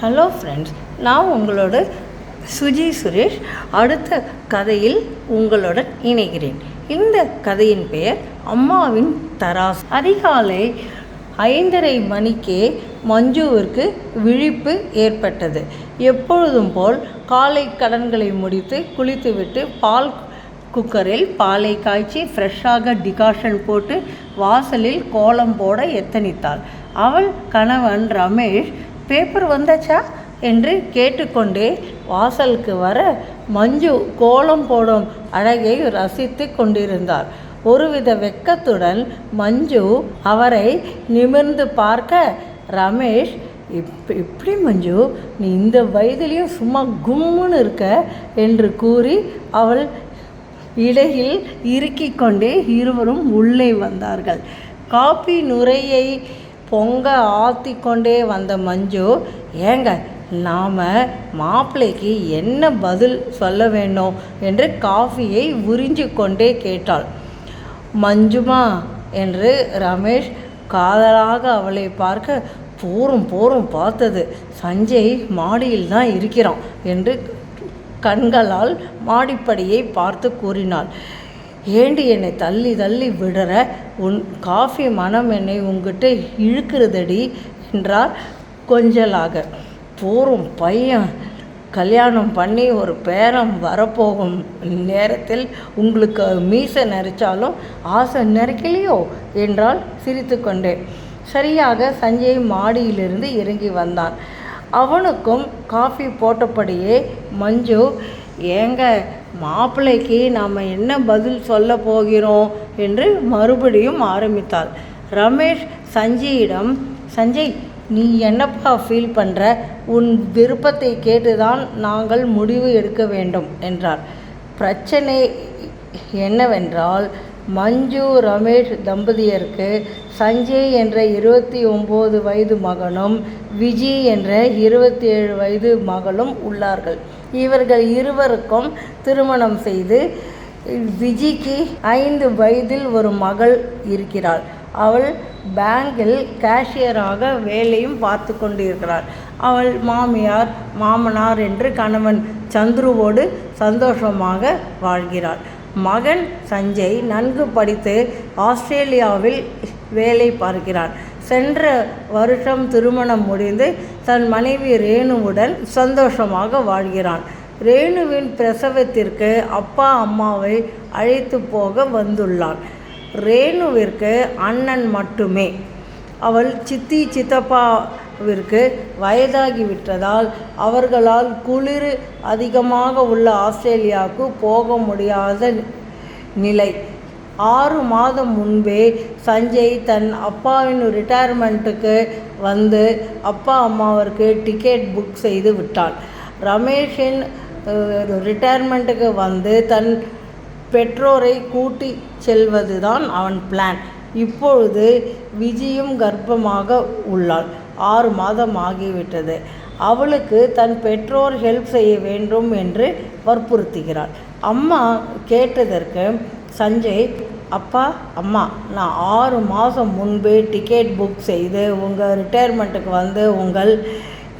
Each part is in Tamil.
ஹலோ ஃப்ரெண்ட்ஸ் நான் உங்களோட சுஜி சுரேஷ். அடுத்த கதையில் உங்களுடன் இணைகிறேன். இந்த கதையின் பெயர் அம்மாவின் தராஸ் அதிகாலை ஐந்தரை மணிக்கே மஞ்சுவிற்கு விழிப்பு ஏற்பட்டது. எப்பொழுதும் போல் காலை கடன்களை முடித்து குளித்துவிட்டு பால் குக்கரில் பாலை காய்ச்சி ஃப்ரெஷ்ஷாக டிகாஷன் போட்டு வாசலில் கோலம் போட எத்தனித்தாள். அவள் கணவன் ரமேஷ் பேப்பர் வந்தாச்சா? என்று கேட்டுக்கொண்டே வாசலுக்கு வர மஞ்சு கோலம் போடும் அழகை ரசித்து கொண்டிருந்தார். ஒருவித வெக்கத்துடன் மஞ்சு அவரை நிமிர்ந்து பார்க்க ரமேஷ் இப் இப்படி மஞ்சு நீ இந்த வயதிலையும் சும்மா கும்முன்னு இருக்க? என்று கூறி அவள் இடையில் இறுக்கிக் கொண்டே இருவரும் உள்ளே வந்தார்கள். காப்பி நுரையை பொங்க ஆத்தி கொண்டே வந்த மஞ்சு ஏங்க நாம் மாப்பிள்ளைக்கு என்ன பதில் சொல்ல வேண்டும்? என்று காஃபியை உறிஞ்சு கொண்டே கேட்டாள். மஞ்சுமா என்று ரமேஷ் காதலாக அவளை பார்க்க போரும் போரும் பார்த்தது. சஞ்சய் மாடியில் தான் இருக்கிறான் என்று கண்களால் மாடிப்படியை பார்த்து கூறினாள். ஏண்டி என்னை தள்ளி தள்ளி விடுற? உன் காஃபி மனம் என்னை உங்ககிட்ட இழுக்கிறதடி என்றார் கொஞ்சலாக. போரும் பையன். கல்யாணம் பண்ணி ஒரு பேரம் வரப்போகும் நேரத்தில் உங்களுக்கு மீசை நரைச்சாலும் ஆசை நரைக்கலையோ என்றால் சிரித்து கொண்டேன். சரியாக சஞ்சய் மாடியிலிருந்து இறங்கி வந்தான். அவனுக்கும் காஃபி போட்டபடியே மஞ்சு ஏங்க மாப்பிள்ளைக்கு நாம் என்ன பதில் சொல்ல போகிறோம் என்று மறுபடியும் ஆரம்பித்தாள். ரமேஷ் சஞ்சயிடம் சஞ்சய் நீ என்னப்பா ஃபீல் பண்ணுற உன் விருப்பத்தை கேட்டுதான் நாங்கள் முடிவு எடுக்க வேண்டும் என்றார். பிரச்சனை என்னவென்றால் மஞ்சு ரமேஷ் தம்பதியருக்கு சஞ்சய் என்ற இருபத்தி ஒம்பது வயது மகனும் விஜி என்ற இருபத்தி ஏழு வயது மகளும் உள்ளார்கள். இவர்கள் இருவருக்கும் திருமணம் செய்து விஜிக்கு ஐந்து வயதில் ஒரு மகள் இருக்கிறாள். அவள் பேங்கில் கேஷியராக வேலையும் பார்த்து கொண்டிருக்கிறாள். அவள் மாமியார் மாமனார் என்று கணவன் சந்துருவோடு சந்தோஷமாக வாழ்கிறாள். மகன் சஞ்சய் நன்கு படித்து ஆஸ்திரேலியாவில் வேலை பார்க்கிறான் சென்ற வருஷம் திருமணம் முடிந்து தன் மனைவி ரேணுவுடன் சந்தோஷமாக வாழ்கிறான் ரேணுவின் பிரசவத்திற்கு அப்பா அம்மாவை அழைத்து போக வந்துள்ளான் ரேணுவிற்கு அண்ணன் மட்டுமே. அவள் சித்தி சித்தப்பா விற்கு வயதாகிவிட்டதால் அவர்களால் குளிர் அதிகமாக உள்ள ஆஸ்திரேலியாவுக்கு போக முடியாத நிலை. ஆறு மாதம் முன்பே சஞ்சய் தன் அப்பாவின் ரிட்டையர்மெண்ட்டுக்கு வந்து அப்பா அம்மாவிற்கு டிக்கெட் புக் செய்து விட்டான். ரமேஷின் ரிட்டையர்மெண்ட்டுக்கு வந்து தன் பெற்றோரை கூட்டி செல்வதுதான் அவன் பிளான் இப்பொழுது விஜயும் கர்ப்பமாக உள்ளாள் ஆறு மாதம் ஆகிவிட்டது. அவளுக்கு தன் பெற்றோர் ஹெல்ப் செய்ய வேண்டும் என்று வற்புறுத்துகிறாள். அம்மா கேட்டதற்கு சஞ்சய் அப்பா அம்மா நான் ஆறு மாதம் முன்பே டிக்கெட் புக் செய்து உங்கள் ரிட்டையர்மெண்ட்டுக்கு வந்து உங்கள்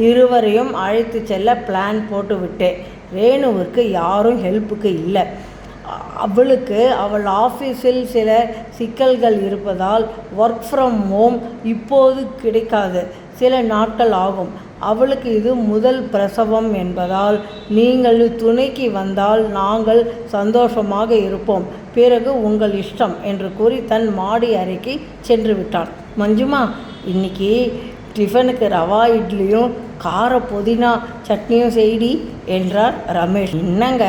இருவரையும் அழைத்து செல்ல பிளான் போட்டு விட்டேன் ரேணுவிற்கு யாரும் ஹெல்ப்புக்கு இல்லை. அவளுக்கு அவள் ஆஃபீஸில் சில சிக்கல்கள் இருப்பதால் ஒர்க் ஃப்ரம் ஹோம் இப்போது கிடைக்காது. சில நாட்கள் ஆகும். அவளுக்கு இது முதல் பிரசவம் என்பதால் நீங்கள் துணைக்கு வந்தால் நாங்கள் சந்தோஷமாக இருப்போம். பிறகு உங்கள் இஷ்டம் என்று கூறி தன் மாடி அறைக்கு சென்று விட்டான் மஞ்சுமா இன்னைக்கு டிஃபனுக்கு ரவா இட்லியும் கார புதினா சட்னியும் செய்டி என்றார் ரமேஷ். என்னங்க?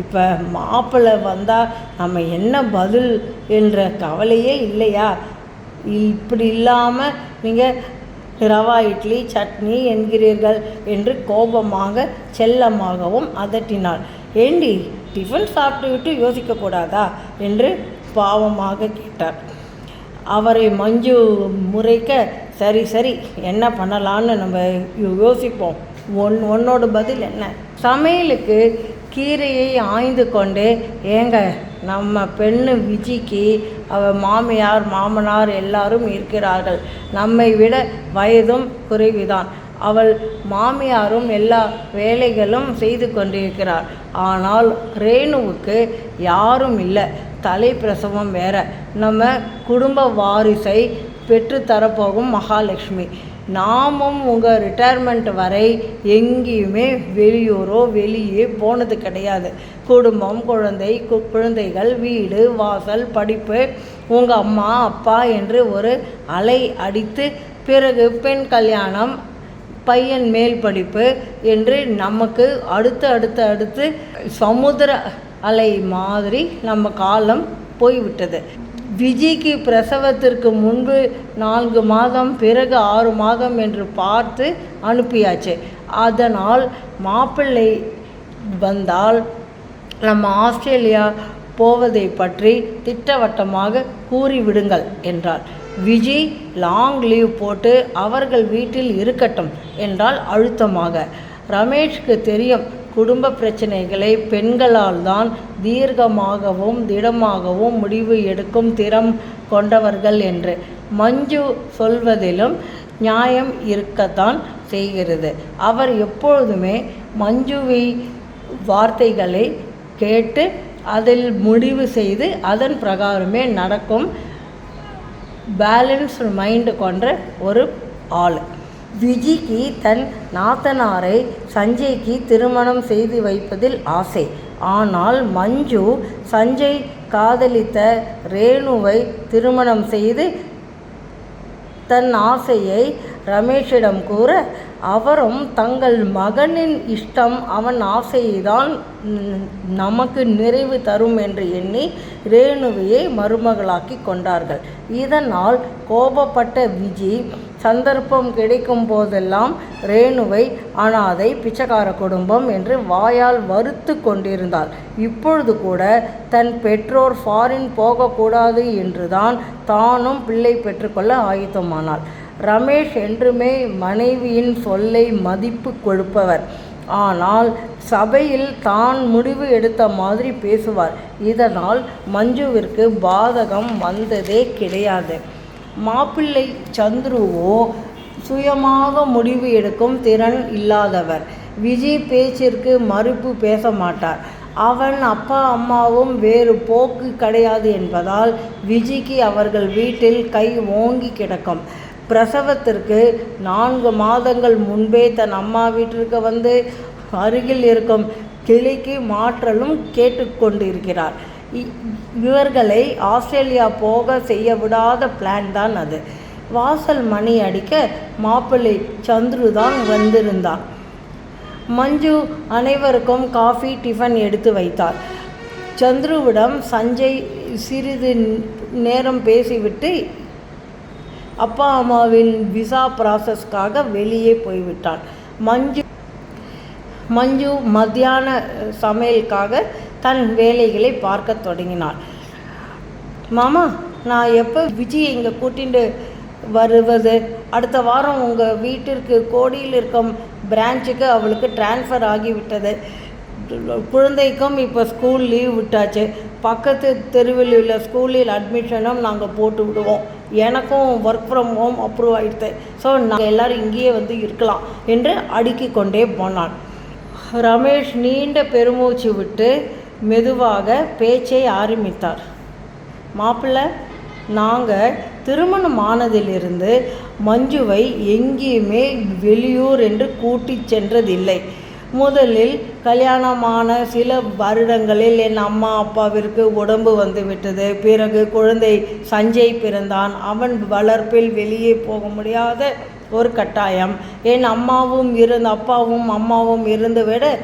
இப்போ மாப்பிள்ளை வந்தால் நம்ம என்ன பதில் என்ற கவலையே இல்லையா? இப்படி இல்லாமல் நீங்கள் ரவா இட்லி சட்னி என்கிறீர்கள் என்று கோபமாக செல்லமாகவும் அதட்டினாள். ஏண்டி டிஃபன் சாப்பிட்டு விட்டு யோசிக்கக்கூடாதா? என்று பாவமாக கேட்டார் அவரை மஞ்சு முறைக்க சரி சரி என்ன பண்ணலான்னு நம்ம யோசிப்போம். ஒன் உன்னோட பதில் என்ன? சமையலுக்கு கீரையை ஆய்ந்து கொண்டு ஏங்க நம்ம பெண்ணு விஜிக்கு அவர் மாமியார் மாமனார் எல்லாரும் இருக்கிறார்கள். நம்மை விட வயதும் குறைவுதான். அவள் மாமியாரும் எல்லா வேலைகளும் செய்து கொண்டிருக்கிறார். ஆனால் ரேணுவுக்கு யாரும் இல்லை. தலைப்பிரசவம் வேற. நம்ம குடும்ப வாரிசை பெற்றுத்தரப்போகும் மகாலட்சுமி. நாமும் உங்கள் ரிட்டையர்மெண்ட் வரை எங்கேயுமே வெளியூரோ வெளியே போனது கிடையாது. குடும்பம் குழந்தை கு- குழந்தைகள் வீடு வாசல் படிப்பு உங்கள் அம்மா அப்பா என்று ஒரு அலை அடித்து பிறகு பெண் கல்யாணம் பையன் மேல் படிப்பு என்று நமக்கு அடுத்து அடுத்து அடுத்து சமுத்திர அலை மாதிரி நம்ம காலம் போய்விட்டது. விஜிக்கு பிரசவத்திற்கு முன்பு நான்கு மாதம் பிறகு ஆறு மாதம் என்று பார்த்து அனுப்பியாச்சு. அதனால் மாப்பிள்ளை வந்தால் நம்ம ஆஸ்திரேலியா போவதை பற்றி திட்டவட்டமாக கூறிவிடுங்கள் என்றார் விஜி லாங் லீவ் போட்டு அவர்கள் வீட்டில் இருக்கட்டும் என்றால் அழுத்தமாக. ரமேஷ்க்கு தெரியும் குடும்ப பிரச்சனைகளை பெண்களால் தான் தீர்க்கமாகவும் திடமாகவும் முடிவு எடுக்கும் திறம் கொண்டவர்கள் என்று மஞ்சு சொல்வதிலும் நியாயம் இருக்கத்தான் செய்கிறது. அவர் எப்பொழுதுமே மஞ்சுவை வார்த்தைகளை கேட்டு அதில் முடிவு செய்து அதன் பிரகாரமே நடக்கும் பேலன்ஸ்டு மைண்டு கொண்ட ஒரு ஆள். விஜிக்கு தன் நாத்தனாரை சஞ்சய்க்கு திருமணம் செய்து வைப்பதில் ஆசை. ஆனால் மஞ்சு சஞ்சய் காதலித்த ரேணுவை திருமணம் செய்து தன் ஆசையை ரமேஷிடம் கூற அவரும் தங்கள் மகனின் இஷ்டம் அவன் ஆசைதான் நமக்கு நிறைவு தரும் என்று எண்ணி ரேணுவையை மருமகளாக்கி கொண்டார்கள். இதனால் கோபப்பட்ட விஜி சந்தர்ப்பம் கிடைக்கும் போதெல்லாம் ரேணுவை அனாதை பிச்சைக்கார குடும்பம் என்று வாயால் வறுத்து கொண்டிருந்தாள். இப்பொழுது கூட தன் பெற்றோர் ஃபாரின் போகக்கூடாது என்றுதான் தானும் பிள்ளை பெற்றுக்கொள்ள ஆயத்தமானாள். ரமேஷ் என்றுமே மனைவியின் சொல்லை மதிப்பு கொடுப்பவர் ஆனால் சபையில் தான் முடிவு எடுத்த மாதிரி பேசுவார். இதனால் மஞ்சுவிற்கு பாதகம் வந்ததே கிடையாது. மாப்பிள்ளை சந்துருவோ சுயமாக முடிவு எடுக்கும் திறன் இல்லாதவர். விஜய் பேச்சிற்கு மறுப்பு பேச மாட்டார். அவன் அப்பா அம்மாவும் வேறு போக்கு கிடையாது என்பதால் விஜிக்கு அவர்கள் வீட்டில் கை ஓங்கி கிடக்கும். பிரசவத்திற்கு நான்கு மாதங்கள் முன்பே தன் அம்மா வீட்டிற்கு வந்து அருகில் இருக்கும் கிளிக்கு மாற்றலும் கேட்டுக்கொண்டிருக்கிறார். இ- இவர்களை ஆஸ்திரேலியா போக செய்ய விடாத பிளான் தான் அது. வாசல் மணி அடிக்க மாப்பிள்ளை சந்துரு தான் வந்திருந்தார். மஞ்சு அனைவருக்கும் காஃபி டிஃபன் எடுத்து வைத்தார். சந்துருவிடம் சஞ்சய் சிறிது நேரம் பேசிவிட்டு அப்பா அம்மாவின் விசா ப்ராசஸ்க்காக வெளியே போய்விட்டான். மஞ்சு மஞ்சு மத்தியான சமையலுக்காக தன் வேலைகளை பார்க்க தொடங்கினாள். மாமா நான் எப்போ விஜய் இங்கே கூட்டிகிட்டு வருவது? அடுத்த வாரம் உங்கள் வீட்டிற்கு கோடியில் இருக்கும் பிரான்ச்சுக்கு அவளுக்கு ட்ரான்ஸ்ஃபர் ஆகிவிட்டது. குழந்தைக்கும் இப்போ ஸ்கூல் லீவ் விட்டாச்சு. பக்கத்து தெருவில் உள்ள ஸ்கூலில் அட்மிஷனும் நாங்கள் போட்டு விடுவோம். எனக்கும் ஒர்க் ஃப்ரம் ஹோம் அப்ரூவ் ஆகிடுது ஸோ நாங்கள் எல்லோரும் இங்கேயே வந்து இருக்கலாம் என்று அடுக்கி கொண்டே போனான் ரமேஷ் நீண்ட பெருமூச்சு விட்டு மெதுவாக பேச்சை ஆரம்பித்தார். மாப்பிள்ளை நாங்கள் திருமணம் ஆனதிலிருந்து மஞ்சுவை எங்கேயுமே வெளியூர் என்று கூட்டிச் சென்றதில்லை. முதலில் கல்யாணமான சில வருடங்களில் என் அம்மா அப்பாவிற்கு உடம்பு வந்து விட்டது. பிறகு குழந்தை சஞ்சய் பிறந்தான். அவன் வளர்ப்பில் வெளியே போக முடியாத ஒரு கட்டாயம். என் அம்மாவும் இருந்த அப்பாவும் அம்மாவும் இருந்து விட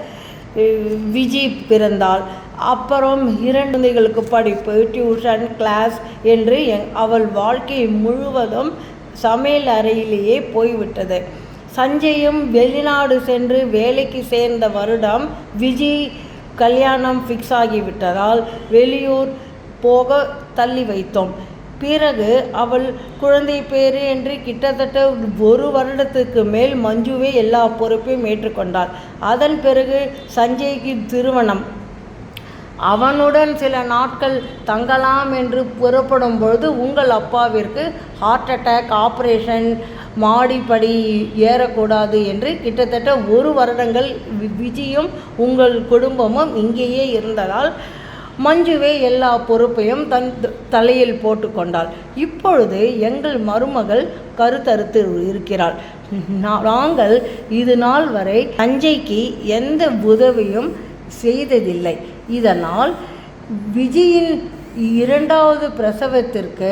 விஜய் விஜி பிறந்தாள். அப்புறம் இரண்டு குழந்தைகளுக்கு படிப்பு டியூஷன் கிளாஸ் என்று எங் அவள் வாழ்க்கை முழுவதும் சமையல் அறையிலேயே போய்விட்டது. சஞ்சயும் வெளிநாடு சென்று வேலைக்கு சேர்ந்த வருடம் விஜய் கல்யாணம் ஃபிக்ஸ் ஆகிவிட்டதால் வெளியூர் போக தள்ளி வைத்தோம். பிறகு அவள் குழந்தை பேரு என்று கிட்டத்தட்ட ஒரு வருடத்துக்கு மேல் மஞ்சுவே எல்லா பொறுப்பையும் ஏற்றுக்கொண்டாள். அதன் பிறகு சஞ்சய்க்கு திருமணம். அவனுடன் சில நாட்கள் தங்கலாம் என்று புறப்படும் பொழுது உங்கள் அப்பாவிற்கு ஹார்ட் அட்டாக் ஆப்ரேஷன் மாடிப்படி ஏறக்கூடாது என்று கிட்டத்தட்ட ஒரு வருடங்கள் விஜயும் உங்கள் குடும்பமும் இங்கேயே இருந்ததால் மஞ்சுவே எல்லா பொறுப்பையும் தன் தலையில் போட்டுக்கொண்டாள். இப்பொழுது எங்கள் மருமகள் கருத்தறுத்து இருக்கிறாள். நாங்கள் இது நாள் வரை தஞ்சைக்கு எந்த உதவியும் செய்ததில்லை. இதனால் விஜயின் இரண்டாவது பிரசவத்திற்கு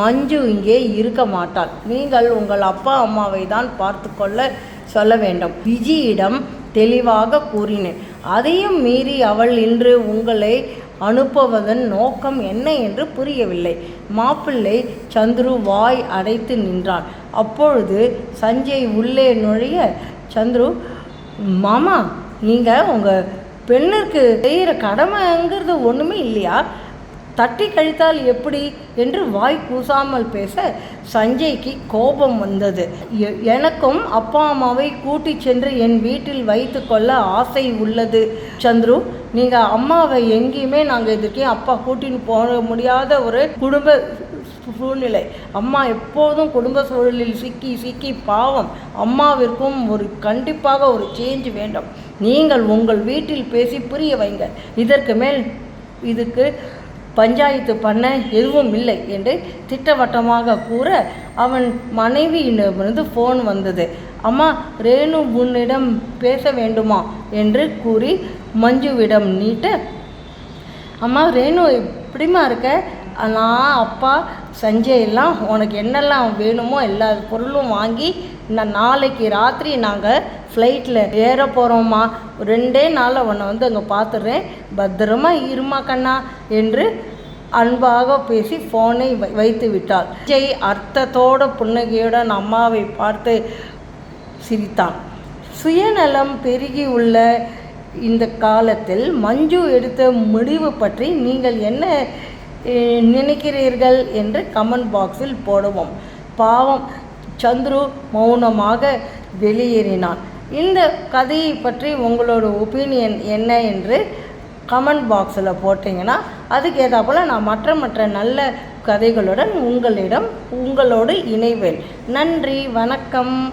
மஞ்சு இங்கே இருக்க மாட்டாள். நீங்கள் உங்கள் அப்பா அம்மாவை தான் பார்த்து கொள்ள சொல்ல வேண்டும். விஜியிடம் தெளிவாக கூறினேன். அதையும் மீறி அவள் இன்று உங்களை அனுப்புவதன் நோக்கம் என்ன என்று புரியவில்லை. மாப்பிள்ளை சந்துரு வாய் அடைத்து நின்றான். அப்பொழுது சஞ்சய் உள்ளே நுழைய சந்துரு மாமா நீங்கள் உங்கள் பெண்ணிற்கு செய்கிற கடமைங்கிறது ஒன்றுமே இல்லையா? தட்டி கழித்தால் எப்படி என்று வாய் கூசாமல் பேச சஞ்சய்க்கு கோபம் வந்தது. எ- எனக்கும் அப்பா அம்மாவை கூட்டி சென்று என் வீட்டில் வைத்து கொள்ள ஆசை உள்ளது. சந்துரு நீங்கள் அம்மாவை எங்கேயுமே நாங்கள் இதுக்கே அப்பா கூட்டின்னு போக முடியாத ஒரு குடும்ப சூழ்நிலை. அம்மா எப்போதும் குடும்ப சூழலில் சிக்கி சிக்கி பாவம். அம்மாவிற்கும் ஒரு கண்டிப்பாக ஒரு சேஞ்ச் வேண்டும். நீங்கள் உங்கள் வீட்டில் பேசி புரிய வைங்க. இதற்கு மேல் இதுக்கு பஞ்சாயத்து பண்ண எதுவும் இல்லை என்று திட்டவட்டமாக கூற அவன் மனைவியிடமிருந்து ஃபோன் வந்தது. அம்மா ரேணு உன்னிடம் பேச வேண்டுமா? என்று கூறி மஞ்சுவிடம் நீட்ட அம்மா ரேணு எப்படிம்மா இருக்க? நான் அப்பா சஞ்சயெல்லாம் உனக்கு என்னெல்லாம் வேணுமோ எல்லா பொருளும் வாங்கி நான் நாளைக்கு ராத்திரி நாங்கள் ஃப்ளைட்டில் ஏற போகிறோம்மா ரெண்டே நாளில் உன்னை வந்து அங்கே பார்த்துடுறேன் பத்திரமா இருமா கண்ணா என்று அன்பாக பேசி ஃபோனை வை- வைத்து விட்டாள். விஜய் அர்த்தத்தோட புன்னகையுடன் அம்மாவை பார்த்து சிரித்தான். சுயநலம் பெருகி உள்ள இந்த காலத்தில் மஞ்சு எடுத்த முடிவு பற்றி நீங்கள் என்ன நினைக்கிறீர்கள் என்று கமெண்ட் பாக்ஸில் போடுவோம். பாவம் சந்துரு மௌனமாக வெளியேறினான். இந்த கதையை பற்றி உங்களோட ஒப்பீனியன் என்ன என்று கமெண்ட் பாக்ஸில் போட்டிங்கன்னா அதுக்கு ஏதாப்புல நான் மற்ற மற்ற நல்ல கதைகளுடன் உங்களிடம் உங்களோடு இணைவேன். நன்றி வணக்கம்.